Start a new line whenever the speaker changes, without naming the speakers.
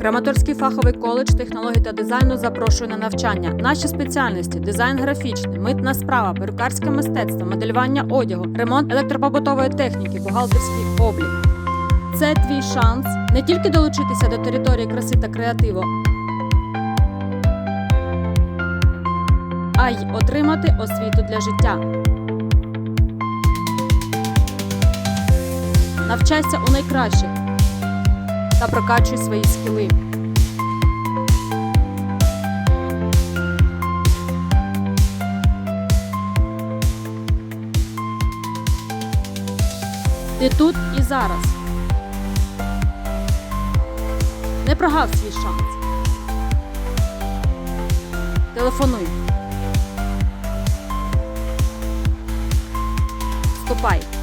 Краматорський фаховий коледж технологій та дизайну запрошує на навчання. Наші спеціальності: дизайн графічний, митна справа, перукарське мистецтво, моделювання одягу, ремонт електропобутової техніки, бухгалтерський облік. Це твій шанс не тільки долучитися до території краси та креативу, а й отримати освіту для життя. Навчайся у найкращих та прокачуй свої скіли. Ти тут і зараз. Не прогав свій шанс. Телефонуй. Вступай.